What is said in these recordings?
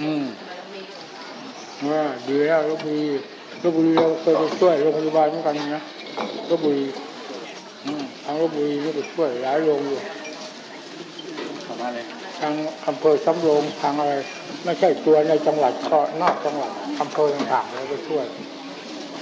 อืมว่าดีแล้วลบบุรีลบบุรีเราเคยไปช่วยโรงพยาบาลเหมือนกันนะลบบุรีอืมทางลบบุรีนี่ไปช่วยหลายโรงอยู่ขอมาเลยทางอำเภอสำโรงทางอะไรไม่ใช่ตัวในจังหวัดก็นอกจังหวัดอำเภอต่างๆเราไปช่วย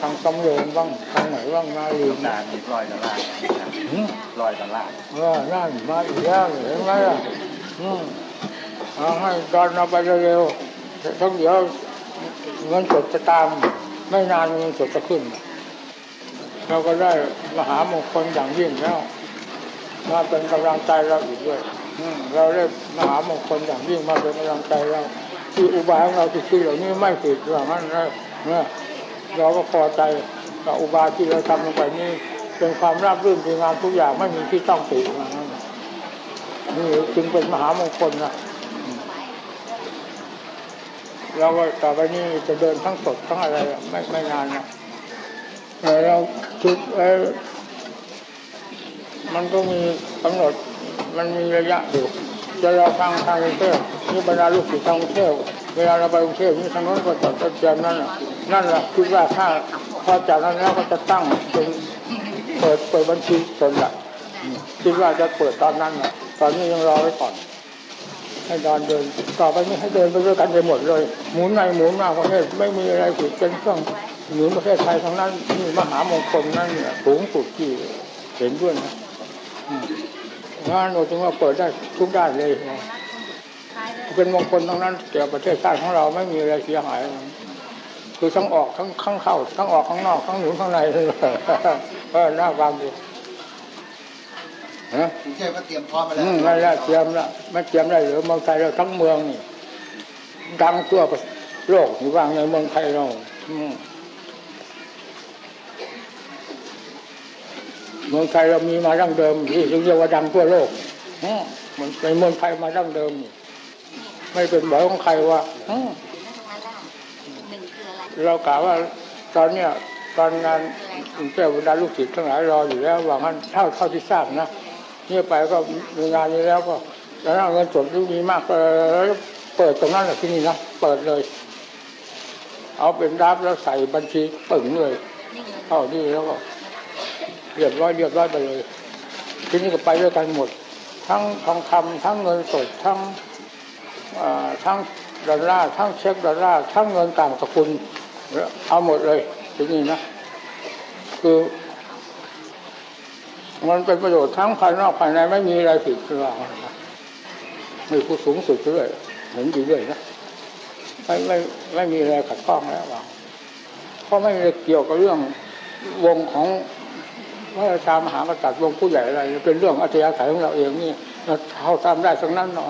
ทางสำโรงบ้างทางไหนบ้างนาลืมตาติดรอยดอลลาร์อืมรอยดอลลาร์เออนั่นมาอีกแล้วเห็นไหมล่ะอืม เอาให้ตอนเราไปเร็วๆต้องเดี๋ยวเงินสดจะตาม ไม่นานเงินสดจะขึ้น เราก็ได้มหามงคลอย่างยิ่งแล้วมาเป็นกำลังใจเราอีกด้วยเราได้มหามงคลอย่างยิ่งมาเป็นกำลังใจเราที่อุบายของเราที่คิดเหล่านี้ไม่ผิดอย่างนั้นเลยเนี่ยเราก็พอใจกับอุบายที่เราทำลงไปนี่เป็นความราบรื่นดีงามทุกอย่างไม่มีที่ต้องติอย่างนั้นนี่จึงเป็นมหามงคลนะ เราก็ต่อไปนี้จะเดินทั้งสดทั้งอะไรไม่ไม่นานนะแต่เราคิดไว้มันก็มีกำหนดมันมีระยะอยู่จะเราทางทางกรุงเทพนี่บรรดาลูกศิษย์ทางกรุงเทพเวลาเราไปกรุงเทพนี่ทางโน้นก็จะจะเตรียมนั่นน่ะนั่นแหละคิดว่าถ้าพอจากนั้นแล้วก็จะตั้งเป็นเปิดเปิดบัญชีตนละอืมคิดว่าจะเปิดตอนนั้นน่ะตอนนี้ยังรอไว้ก่อน ให้ดอนเดินต่อไปนี้ให้เดินไปด้วยกันไปหมดเลย หมุนในหมุนมาประเทศไม่มีอะไรผิดเป็นเครื่องหนุนประเทศไทยทั้งนั้นนี่มหามงคลนั่นเนี่ยสูงสุดที่เห็นด้วยนะงานเราจึงว่าเปิดได้ทุกด้านเลยนะเป็นมงคลทั้งนั้นแก่ประเทศชาติของเราไม่มีอะไรเสียหาย คือทั้งออกทั้งข้างเข้าทั้งออกข้างนอกทั้งหนุนข้างในเลยเออน่าฟังดี กรุงเทพก็เตรียมพร้อมไปแล้อืวมนั่นแหละเตรียมละไม่เตรียมได้หรือเมืองไทยเราทั้งเมืองนี่ดังทั่วโลกอยู่ว่างในเมืองไทยเราอืมเมืองไทยเรามีมาดั้งเดิมที่เรียกว่าดังทั่วโลกอืมมันในเมืองไทยมาดั้งเดิมนี่ไม่เป็นบ่อยของใครว่าอืมหนึ่งคืออะไรเรากล่าวว่าตอนเนี้ยตอนงานกรุงเทพบรรดาลูกศิษย์ทั้งหลายรออยู่แล้วว่างั้นเท่าเท่าที่ทราบนะ เนี่ยไปก็มีงานนี้แล้วก็แล้วเงินสดที่มีมากก็เปิดตรงนั้นแหละที่นี่นะเปิดเลย เอาเป็นดับแล้วใส่บัญชีปึ่งเลยเข้านี่แล้วก็เรียบร้อยเรียบร้อยไปเลย ที่นี้ก็ไปด้วยกันหมด ทั้งทองคำทั้งเงินสดทั้งอ่อทั้งดอลลาร์ทั้งเช็คดอลลาร์ทั้งเงินต่างสกุลเอาหมดเลยที่นี้นะคือ มันเป็นประโยชน์ทั้งภายนอกภายในไม่มีอะไรผิดคือว่ามีผู้สูงสุดด้วยเห็นดีด้วยนะไม่ไม่ไม่มีอะไรขัดข้องแล้วว่าเพราะไม่เกี่ยวกับเรื่องวงของพระราชามหากษัตริย์วงผู้ใหญ่อะไร เป็นเรื่องอัธยาศัยของเราเองนี่เราเขาทำได้ทั้งนั้นเนาะ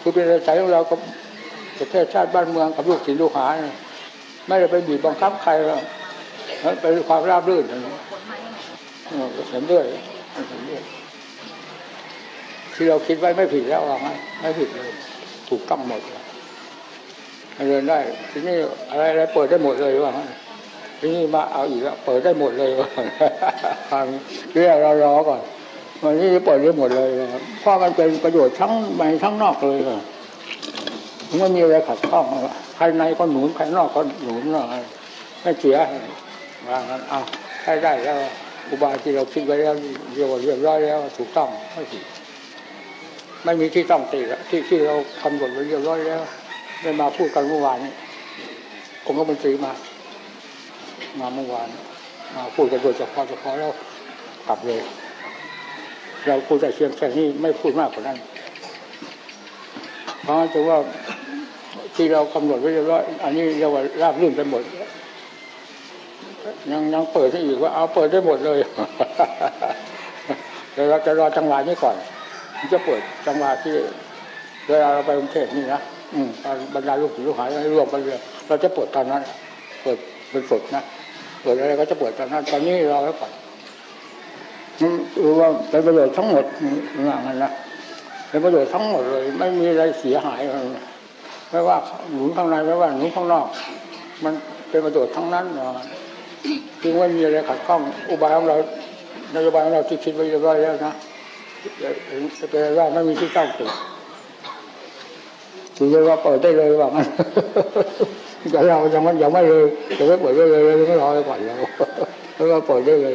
คือเป็นอัธยาศัยของเรากับประเทศชาติบ้านเมืองกับลูกศิษย์ลูกหาไม่ได้ไปบีบบังคับใครหรอกเป็นความราบรื่น เออเห็นด้วยเห็นด้วยที่เราคิดไว้ไม่ผิดแล้วว่าไม่ผิดเลยถูกต้องหมดเลยเดินได้ทีนี้อะไรอะไรเปิดได้หมดเลยว่าทีนี้มาเอาอีกแล้วเปิดได้หมดเลยว่าฟังเรียกเรารอก่อนวันนี้เปิดได้หมดเลยครับเพราะมันเป็นประโยชน์ทั้งในทั้งนอกเลยอะไม่มีอะไรขัดข้องภายในก็หนุนภายนอกก็หนุนว่างั้นไม่เสียว่างั้นเอาใช้ได้แล้ว อุบายที่เราคิดไว้แล้วเรียกว่าเรียบร้อยแล้วถูกต้องไม่ผิดไม่มีที่ต้องติแล้วที่ที่เราคำนวณไว้เรียบร้อยแล้วได้มาพูดกันเมื่อวานนี้ผมก็บัญชีมา มาเมื่อวานมาพูดกันโดยเฉพาะเฉพาะแล้วกลับเลย เราพูดแต่เพียงแค่นี้ไม่พูดมากกว่านั้นเพราะจะว่าที่เรากำหนดไว้เรียบร้อยอันนี้เรียกว่าราบรื่นไปหมด ยังยังเปิดให้อีกว่าเอาเปิดได้หมดเลยเดี๋ยวเราจะรอจังหวะนี้ก่อนมันจะเปิดจังหวะที่เวลาเราไปกรุงเทพนี่นะอืมตอบรรดาลูกศิษย์ลูกหาให้รวมกันเลยเราจะเปิดตอนนั้น เปิดเป็นสดนะเปิดอะไรก็จะเปิดตอนนั้น ตอนนี้รอไว้ก่อนมันคือว่าเป็นประโยชน์ทั้งหมดอย่างนั้นนะเป็นประโยชน์ทั้งหมดเลย ไม่มีอะไรเสียหายเลยไม่ว่าหนุนข้างในไม่ว่าหนุนข้างนอก มันเป็นประโยชน์ทั้งนั้นเนาะ จึงไม่มีอะไรขัดข้องอุบายของเรานโยบายของเราที่คิดไว้เรียบร้อยแล้วนะจะเป็นว่าไม่มีที่ตั้งติดถือเราว่าเปิดได้เลยว่างั้นแต่เรายังไม่ยังไม่เลยยังไม่เปิดได้เลยไม่รอไปก่อนเราแล้วก็เปิดได้เลย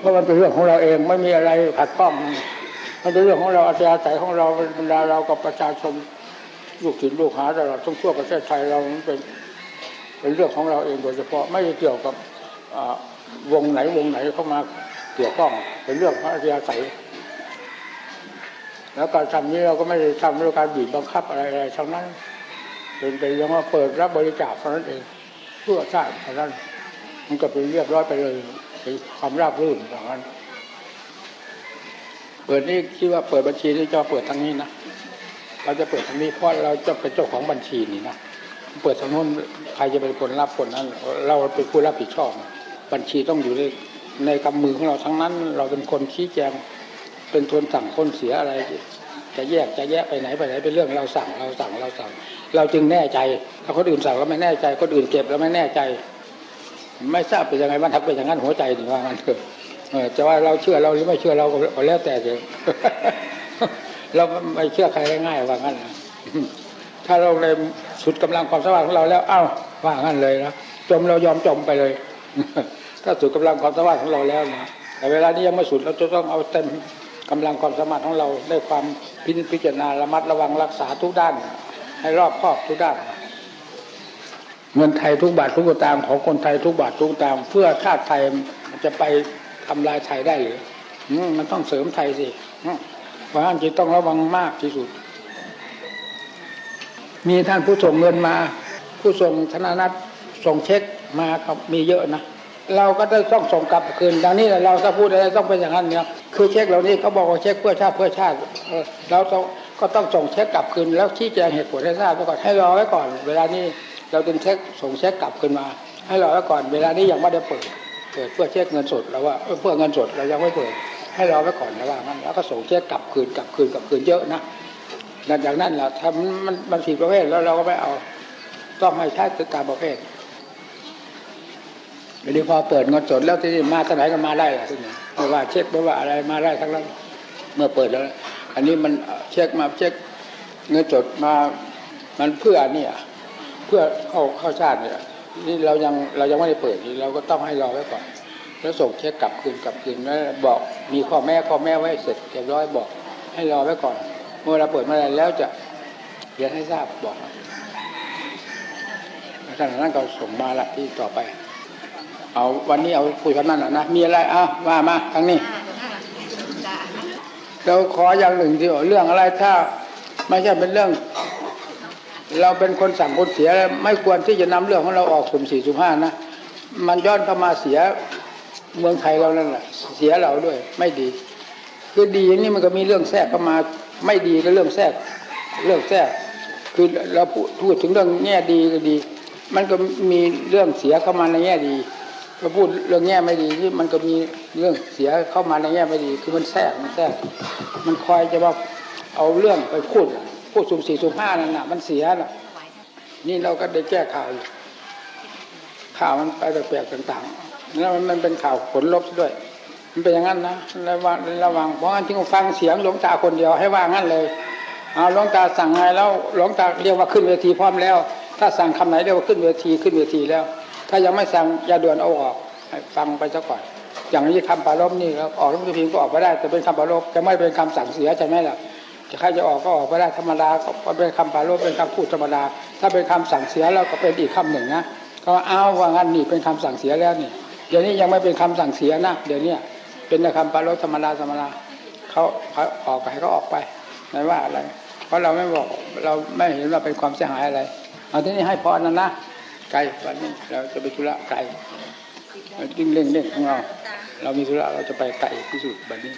เพราะมันเป็นเรื่องของเราเองไม่มีอะไรขัดข้องมันเป็นเรื่องของเราอาศัยของเราบรรดาเรากับประชาชนลูกศิษย์ลูกหาตลอดทั้งทั่วประเทศไทยเรามันเป็น เป็นเรื่องของเราเองโดยเฉพาะไม่เกี่ยวกับวงไหนวงไหนเข้ามาเกี่ยวข้องเป็นเรื่องพระอาศัยแล้วการทำนี้เราก็ไม่ได้ทำด้วยการบีบบังคับอะไรอะไรทั้งนั้น เป็นแต่ยังว่าเปิดรับบริจาคเท่านั้นเองเพื่อชาติเท่านั้น มันก็เป็นเรียบร้อยไปเลยเป็นความราบรื่นอย่างนั้น เปิดนี่คิดว่าเปิดบัญชีนี่จะเปิดทางนี้นะเราจะเปิดทางนี้เพราะเราจะเป็นเจ้าของบัญชีนี่นะ เปิดทางโน้นใครจะเป็นคนรับคนนั้น เราเป็นผู้รับผิดชอบ บัญชีต้องอยู่ในในกำมือของเราทั้งนั้น เราเป็นคนชี้แจง เป็นคนสั่งคนเสียอะไร จะแยกจะแยกไปไหนไปไหนเป็นเรื่องเราสั่งเราสั่งเราสั่ง เราจึงแน่ใจถ้าคนอื่นสั่งเราไม่แน่ใจคนอื่นเก็บเราไม่แน่ใจ ไม่ทราบเป็นยังไงมันทำเป็นอย่างนั้นหัวใจถึงว่างั้นเถอะเอจะว่าเราเชื่อเราหรือไม่เชื่อเราก็แล้วแต่เถอะเราไม่เชื่อใครง่ายๆว่างั้นนะ ถ้าเราเลยสุดกำลังความสามารถของเราแล้วอ้าวว่างั้นเลยนะจมเรายอมจมไปเลย ถ้าสุดกำลังความสามารถของเราแล้วนะแต่เวลานี้ยังไม่สุดเราจะต้องเอาเต็มกำลังความสามารถของเราได้วยความพิจพิจารณาระมัดระวังรักษาทุกด้าน ให้รอบครอบทุกด้าน เงินไทยทุกบาททุกตางค์ของคนไทยทุกบาททุกตางค์เพื่อชาติไทยมันจะไปทำลายไทยได้หรือมันต้องเสริมไทยสิเพราะฉะนั้นจึงต้องระวังมากที่สุด มีท่านผู้ส่งเงินมา ผู้ส่งธนานัตส่งเช็คมาครับมีเยอะนะเราก็ต้องส่งกลับคืนดังนี้เราถ้าพูดอะไรต้องเป็นอย่างนั้นเนี่ยคือเช็คเหล่านี้เขาบอกว่าเช็คเพื่อชาติเพื่อชาติเราต้องก็ต้องส่งเช็คกลับคืนแล้วชี้แจงเหตุผลให้ทราบไว้ก่อนให้รอไว้ก่อน เวลานี้เราจึงเช็คส่งเช็คกลับคืนมา ให้รอไว้ก่อน เวลานี้ยังไม่ได้เปิดเปิดเพื่อเช็คเงินสดเราว่าเออเพื่อเงินสดเรายังไม่เปิดให้รอไว้ก่อนนะว่างั้นแล้วก็ส่งเช็คกลับคืนกลับคืนกลับคืนเยอะนะ หลังจากนั้นแหละถ้ามันมันมันผิดประเภทแล้วเราก็ไม่เอา ต้องให้ใช้ตามประเภทเดี๋ยวนี้พอเปิดเงินสดแล้วที่นี่มาทางไหนก็มาได้ล่ะที่นี่ไม่ว่าเช็คไม่ว่าอะไรมาได้ทั้งนั้นเมื่อเปิดแล้ว อันนี้มันเช็คมาเช็คเงินสดมา มันเพื่อเนี่ยเพื่อเข้าเข้าชาติเนี่ยนี่เรายังเรายังไม่ได้เปิดนี่เราก็ต้องให้รอไว้ก่อนแล้วส่งเช็คกลับคืนกลับคืนแล้วบอกมีข้อแม่ข้อแม่ไว้เสร็จเรียบร้อยบอก ให้รอไว้ก่อน เมื่อเราเปิดมาแล้วจะเรียนให้ทราบบอกท่านนั้นก็ส่งมาละที่ต่อไป เอาวันนี้เอาคุยกันนั่นแหละนะมีอะไรอ้าว่ามาทางนี้เราขออย่างหนึ่งที่เรื่องอะไรถ้าไม่ใช่เป็นเรื่อง เราเป็นคนสั่งคนเสียไม่ควรที่จะนำเรื่องของเราออกสุ่มสี่สุ่มห้านะมันย้อนเข้ามาเสียเมืองไทยเรานั่นแหละเสียเราด้วย ไม่ดี คือดีอย่างนี้มันก็มีเรื่องแทรกเข้ามา ไม่ดีก็เรื่องแทรกเรื่องแทรกคือเราพูดถึงเรื่องแง่ดีก็ดี มันก็มีเรื่องเสียเข้ามาในแง่ดีเราพูดเรื่องแง่ไม่ดีที่มันก็มีเรื่องเสียเข้ามาในแง่ไม่ดี คือมันแทรกมันแทรกมันคอยจะว่าเอาเรื่องไปพูดพูดสุ่มสี่สุ่มห้านั่นน่ะ มันเสียน่ะ นี่เราก็ได้แก้ข่าวข่าวมันไปแปลกๆต่างๆแล้วมันเป็นข่าวผลลบด้วย มันเป็นอย่างนั้นนะระวังระวังเพราะงั้นจึงฟังเสียงหลวงตาคนเดียวให้ว่างั้นเลยเอาหลวงตาสั่งไงแล้วหลวงตาเรียกว่าขึ้นเวทีพร้อมแล้ว ถ้าสั่งคำไหนเรียกว่าขึ้นเวทีขึ้นเวทีแล้ว ถ้ายังไม่สั่งอย่าด่วนเอาออกฟังไปซะก่อนอย่างนี้คำปารบนี่ครับออกหนังสือพิมพ์ก็ออกไม่ได้แต่เป็นคำปารบจะไม่เป็นคำสั่งเสียใช่ไหมล่ะจะใครจะออกก็ออกไม่ได้ธรรมดาก็เป็นคำปารบเป็นคำพูดธรรมดา ถ้าเป็นคำสั่งเสียแล้วก็เป็นอีกคำหนึ่งนะเขาว่าอ้าว่างั้นนี่เป็นคำสั่งเสียแล้วนี่เดี๋ยวนี้ยังไม่เป็นคำสั่งเสียนะเดี๋ยวนี้ เป็นคำปารบธรรมดาธรรมดาเขาเขาออกไปให้เขาออกไปไม่ว่าอะไร เพราะเราไม่บอกเราไม่เห็นว่าเป็นความเสียหายอะไร เอาที่นี่ให้พรนะนนะไกลวันนี้เราจะไปธุระไกลดิ้งเร่งเร่งของเรา เรามีธุระเราจะไปไกลที่สุดแบบนี้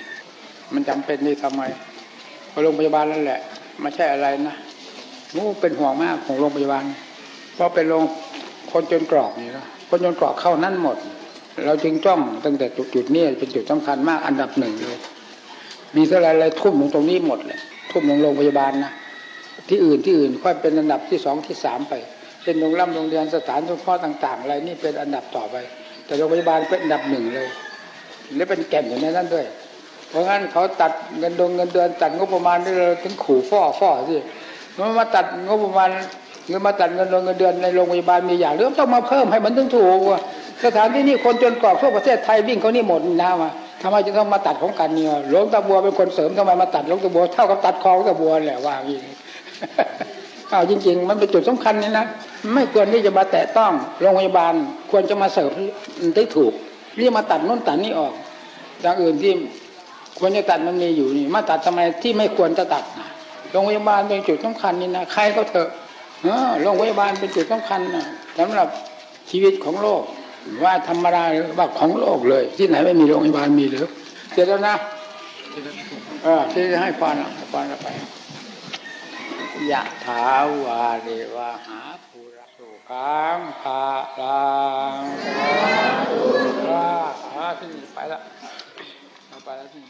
มันจำเป็นนี่ทำไมพราะโรงพยาบาลนั่นแหละไม่ใช่อะไรนะมู้เป็นห่วงมากของโรงพยาบาลเพราะเป็นโรงคนจนกรอกนี่นะคนจนกรอกเข้านั่นหมด เราจึงจ้องตั้งแต่จุดนี้เป็นจุดสำคัญมากอันดับหนึ่งเลย มีเท่าไรอะไรทุ่มลงตรงนี้หมดเลยทุ่มลงโรงพยาบาลนะที่อื่นที่อื่นค่อยเป็นอันดับที่สองที่สามไป เป็นโรงร่ำโรงเรียนสถานสงเคราะห์ต่าง ๆ อะไรนี่เป็นอันดับต่อไป แต่โรงพยาบาลเป็นอันดับหนึ่งเลยและเป็นแก่นอยู่ในนั้นด้วย เพราะงั้นเขาตัดเงินดงเงินเดือนตัดงบประมาณนี่เราถึงขู่ฟ้อฟ้อสิมันมาตัดงบประมาณหรือมาตัดเงินดงเงินเดือนในโรงพยาบาลมีอย่างเรื่องต้องมาเพิ่มให้มันถึงถูกว่า สถานที่นี่คนจนกรอบทั่วประเทศไทยวิ่งเขานี่หมดนะมาทำไมจะต้องมาตัดของกันเนี่ยหลวงตาบัวเป็นคนเสริมทำไมมาตัดหลวงตาบัวเท่ากับตัดคอหลวงตาบัวแหละว่าอย่างนี้อ้าวจริง ๆ มันเป็นจุดสำคัญนี่นะไม่ควรที่จะมาแตะต้องโรงพยาบาลควรจะมาเสริมได้ถูกนี่มาตัดโน้นตัดนี่ออกอย่างอื่นที่ควรจะตัดมันมีอยู่นี่ มาตัดทำไมที่ไม่ควรจะตัดนะโรงพยาบาลเป็นจุดสำคัญนี่นะใครก็เถอะเออโรงพยาบาลเป็นจุดสำคัญนะสำหรับชีวิตของโลก ว่าธรรมดาหรือว่าของโลกเลย ที่ไหนไม่มีโรงพยาบาลมีหรือเสร็จแล้วนะเออที่ให้ฟันะฟันไปยะถาวาเรวะหาภูระสุขังภาลังลาหาที่ไปละไปแล้วที่